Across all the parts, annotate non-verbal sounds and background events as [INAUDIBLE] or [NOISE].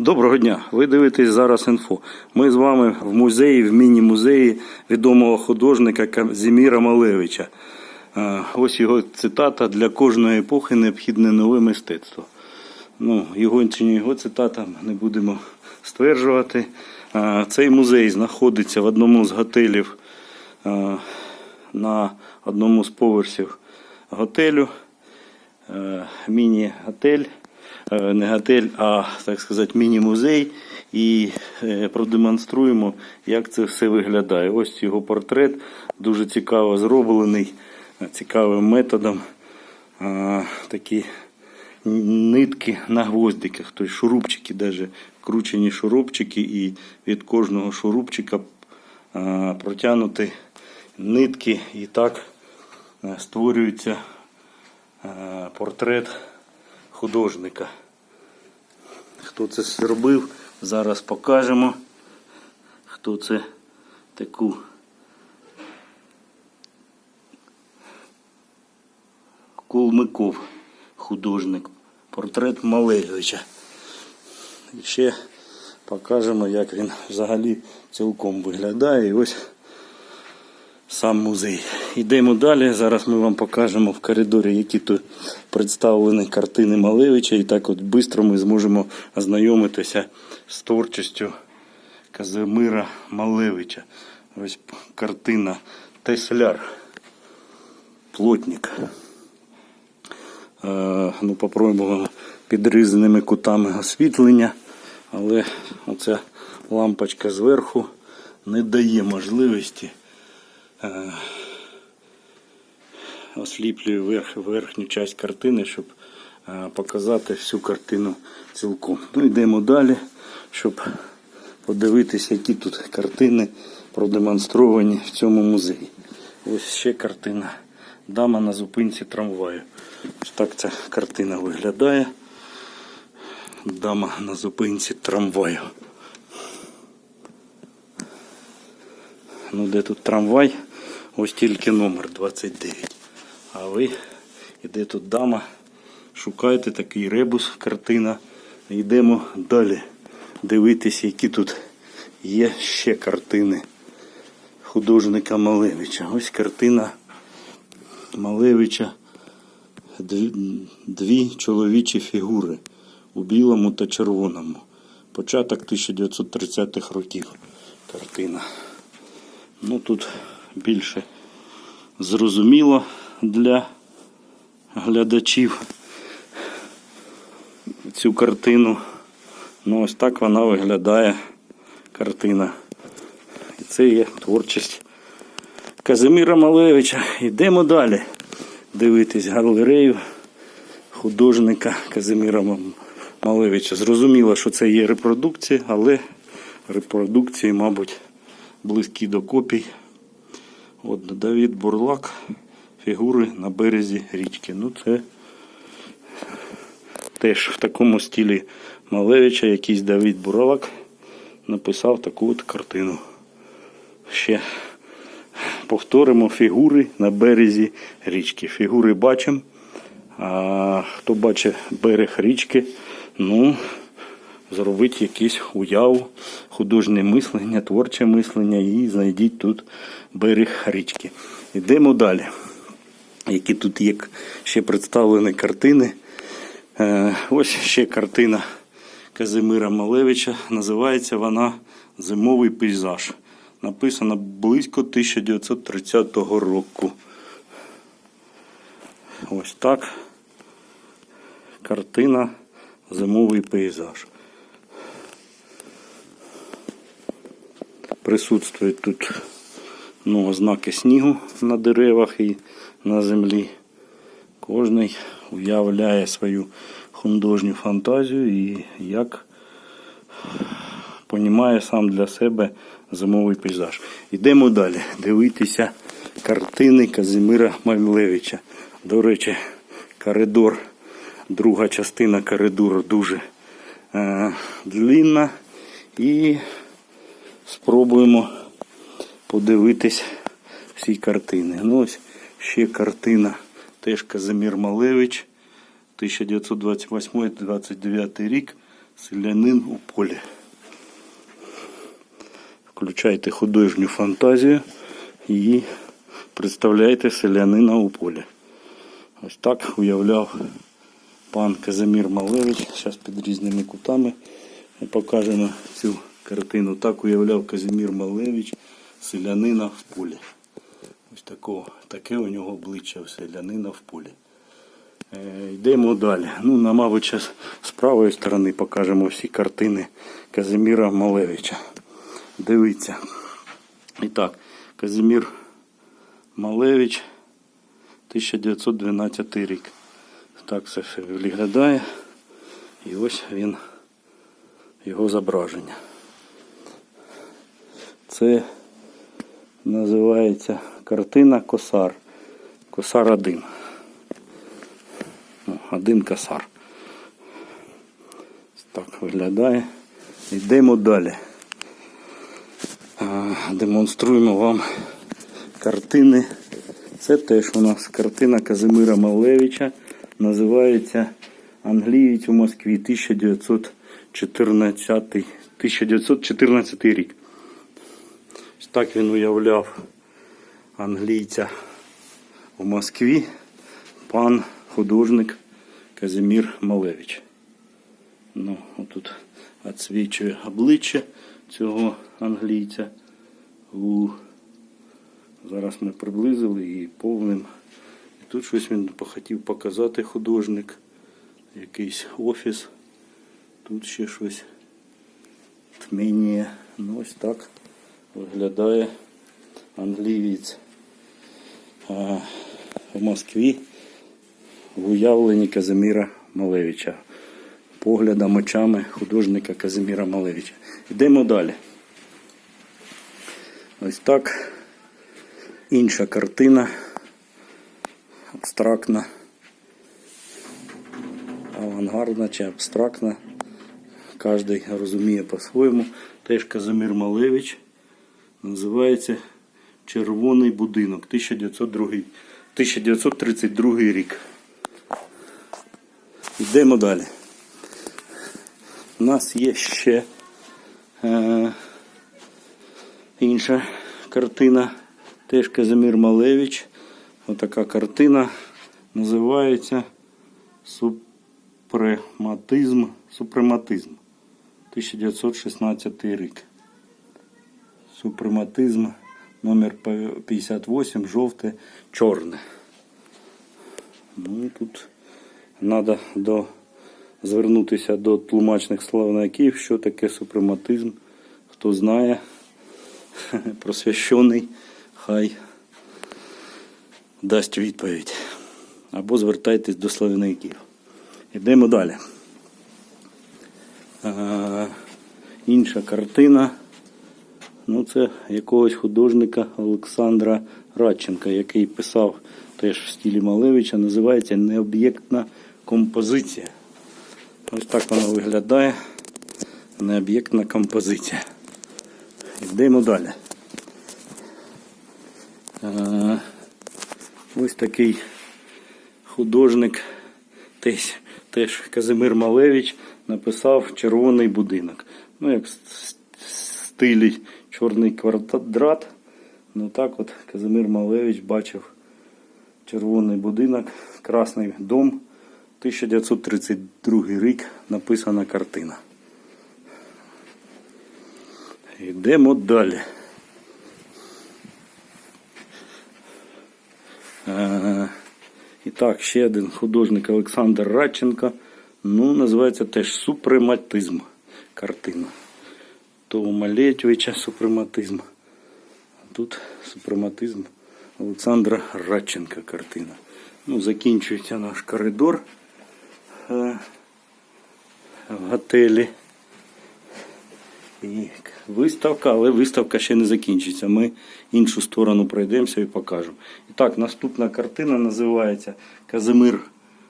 Доброго дня! Ви дивитесь зараз інфо. Ми з вами в музеї, в міні-музеї відомого художника Казіміра Малевича. Е, Ось його цитата для кожної епохи необхідне нове мистецтво. Ну, його чи не його цитата не будемо стверджувати. Е, Цей музей знаходиться в одному з готелів е, на одному з поверхів готелю. Міні-готель, не готель, а так сказати, міні-музей. І е, продемонструємо, як це все виглядає. Ось його портрет, дуже цікаво зроблений, е, цікавим методом. Е, Такі нитки на гвоздиках, тобто шурупчики, навіть кручені шурупчики, і від кожного шурупчика е, протягнуті нитки, і так е, створюється е, портрет художника. Хто це зробив, зараз покажемо. Хто це таку Кулмиков художник. Портрет Малевича. І ще покажемо, як він взагалі цілком виглядає. І ось сам музей. Йдемо далі. Зараз ми вам покажемо в коридорі, які тут представлені картини Малевича. І так от швидко ми зможемо ознайомитися з творчістю Казимира Малевича. Ось картина Тесляр. Плотник. Е, ну, попробуємо підрізаними кутами освітлення, але оця лампочка зверху не дає можливості е, осліплює верх, верхню часть картини, щоб е, показати всю картину цілком. Ну, йдемо далі, щоб подивитися, які тут картини продемонстровані в цьому музеї. Ось ще картина. Дама на зупинці трамваю. Ось так ця картина виглядає. Дама на зупинці трамваю. Ну, де тут трамвай? Ось тільки номер 29. А ви, і де тут дама? Шукайте такий ребус, картина. Йдемо далі дивитися, які тут є ще картини художника Малевича. Ось картина Малевича дві, дві чоловічі фігури у білому та червоному. Початок 1930-х років картина. Ну тут більше зрозуміло для глядачів цю картину. Ну ось так вона виглядає картина. І це є творчість Казимира Малевича. Йдемо далі дивитись галерею художника Казимира М- Малевича. Зрозуміло, що це є репродукції, але репродукції, мабуть, близькі до копій. От Давід Бурлак, фігури на березі річки. Ну, це теж в такому стилі Малевича якийсь Давід Бурлак написав таку от картину. Ще повторимо фігури на березі річки. Фігури бачимо. А хто бачить берег річки, ну, зробіть якийсь уяву, художнє мислення, творче мислення і знайдіть тут берег річки. Йдемо далі. Які тут є ще представлені картини. Е, Ось ще картина Казимира Малевича. Називається вона Зимовий пейзаж. Написана близько 1930 року. Ось так. Картина Зимовий пейзаж. Присутствують тут ну, ознаки снігу на деревах і на землі. Кожний уявляє свою художню фантазію і як понімає сам для себе зимовий пейзаж. Йдемо далі дивитися картини Казимира Малевича. До речі, коридор, друга частина коридору дуже е, длинна. І спробуємо подивитись всі картини. Ну ось ще картина теж Казимир Малевич, 1928-29 рік. Селянин у полі. Включайте художню фантазію і представляйте селянина у полі. Ось так уявляв пан Казимір Малевич. Зараз під різними кутами покажемо цю картину. Так уявляв Казимір Малевич селянина в полі. Ось такого, таке у нього обличчя селянина в полі. Е, Йдемо далі. Ну, на, мабуть, з правої сторони покажемо всі картини Казиміра Малевича. Дивіться. І так, Казимір Малевич, 1912 рік. Так все виглядає. І ось він, його зображення. Це називається картина Косар. Косар 1. Ну, один косар. Так виглядає. Йдемо далі. Демонструємо вам картини. Це теж у нас картина Казимира Малевича. Називається Англієць у Москві 1914, 1914 рік. Так він уявляв англійця у Москві, пан художник Казимір Малевич. Ну, отут відсвічує обличчя цього англійця. У... Зараз ми приблизили і повним. І тут щось він хотів показати художник. Якийсь офіс. Тут ще щось тьмяніє. Ну ось так виглядає англієць а, в Москві в уявленні Казиміра Малевича. Поглядом очами художника Казиміра Малевича. Йдемо далі. Ось так. Інша картина. Абстрактна. Авангардна чи абстрактна. Кожен розуміє по-своєму. Теж Казимир Малевич. Називається Червоний будинок 1902, 1932 рік. Йдемо далі. У нас є ще е, інша картина. Теж Казимир Малевич. Отака картина називається Супрематизм. Супрематизм. 1916 рік. Супрематизм номер 58, жовте, чорне. Ну, тут треба до, звернутися до тлумачних словників, що таке супрематизм. Хто знає, [LAUGHS] просвящений, хай дасть відповідь. Або звертайтесь до словників. Йдемо далі. Інша картина. Ну, це якогось художника Олександра Радченка, який писав теж в стилі Малевича, називається Необ'єктна композиція. Ось так вона виглядає. Необ'єктна композиція. Йдемо далі. Ось такий художник, теж, теж Казимир Малевич, написав Червоний будинок. Ну, як в стилі чорний квадрат. Ну так от Казимир Малевич бачив червоний будинок, Красний дом, 1932 рік написана картина. Йдемо далі. Е, І так, ще один художник Олександр Радченко. Ну, називається теж супрематизм картина. То Малетьовича супрематизм. А тут супрематизм Олександра Радченка картина. Ну, закінчується наш коридор е, в готелі. І виставка, але виставка ще не закінчиться. Ми іншу сторону пройдемося і покажемо. І так, наступна картина називається Казимир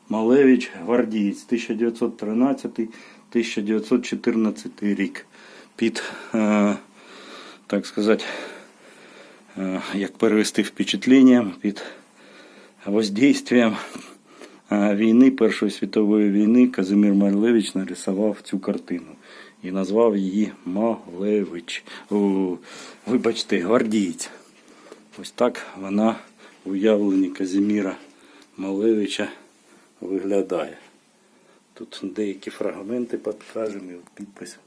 Малевич Гвардієць 1913-1914 рік. Під, е, так сказати, е, як перевести впечатлення, під воздействием е, війни, Першої світової війни, Казимир Малевич нарисував цю картину і назвав її Малевич. О, вибачте, гвардієць. Ось так вона в уявленні Казиміра Малевича виглядає. Тут деякі фрагменти підкажемо і підпис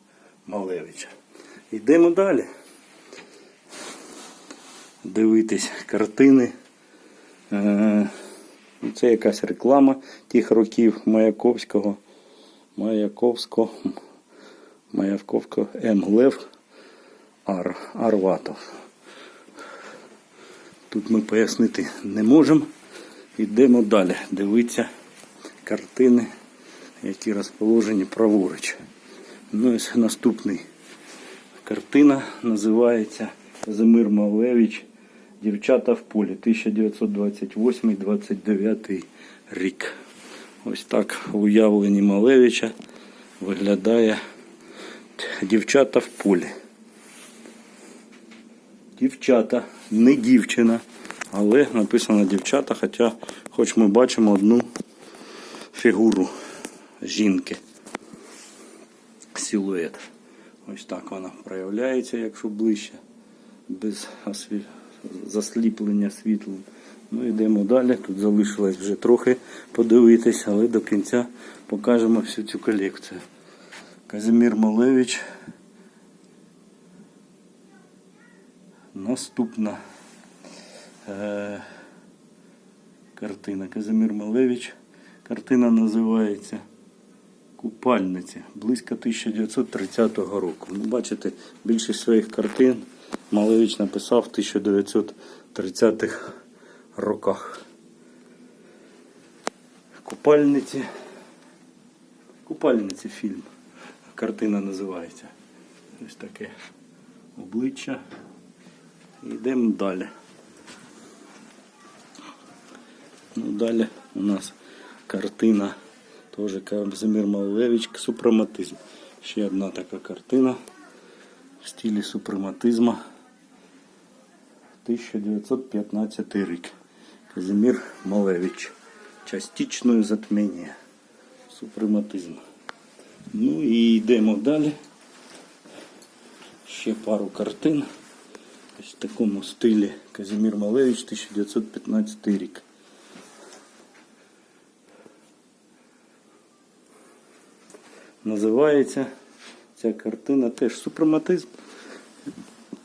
Малевича. Йдемо далі. Дивитись картини. Е, ну, Це якась реклама тих років Маяковського. Маяковського. Маяковського М. Ар, Арватов. Тут ми пояснити не можемо. Йдемо далі. Дивитися картини, які розположені праворуч. Ну, ось наступний картина називається Казимир Малевич Дівчата в полі 1928-29 рік. Ось так в уявленні Малевича виглядає дівчата в полі. Дівчата, не дівчина, але написано дівчата, хоча хоч ми бачимо одну фігуру жінки. Силует. Ось так вона проявляється, якщо ближче, без засліплення світлом. Ну йдемо далі. Тут залишилось вже трохи подивитись, але до кінця покажемо всю цю колекцію. Казимір Малевич. Наступна е, картина Казимир Малевич. Картина називається Купальниці близько 1930 року. Ну, бачите, більшість своїх картин Малевич написав в 1930-х роках. Купальниці. Купальниці фільм. Картина називається. Ось таке обличчя. Йдемо далі. Ну, далі у нас картина теж Казимир Малевич Супрематизм. Ще одна така картина в стилі супрематизму. 1915 рік. Казимир Малевич. Частичное затмение. Супрематизм. Ну і йдемо далі. Ще пару картин. Ось в такому стилі Казимір Малевич 1915 рік. Називається ця картина теж супрематизм.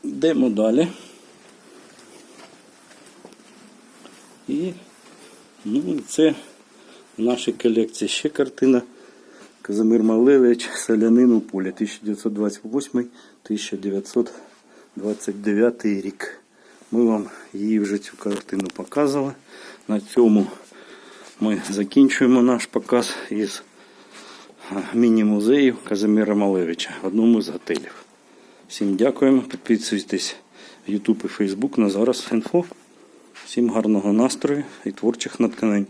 Йдемо далі. І ну, це в нашій колекції ще картина Казимир Малевич Селянин у полі 1928-1929 рік. Ми вам її вже цю картину показували. На цьому ми закінчуємо наш показ із міні-музею Казимира Малевича в одному з готелів. Всім дякуємо. Підписуйтесь в YouTube і Facebook на зараз інфо. Всім гарного настрою і творчих натхнень.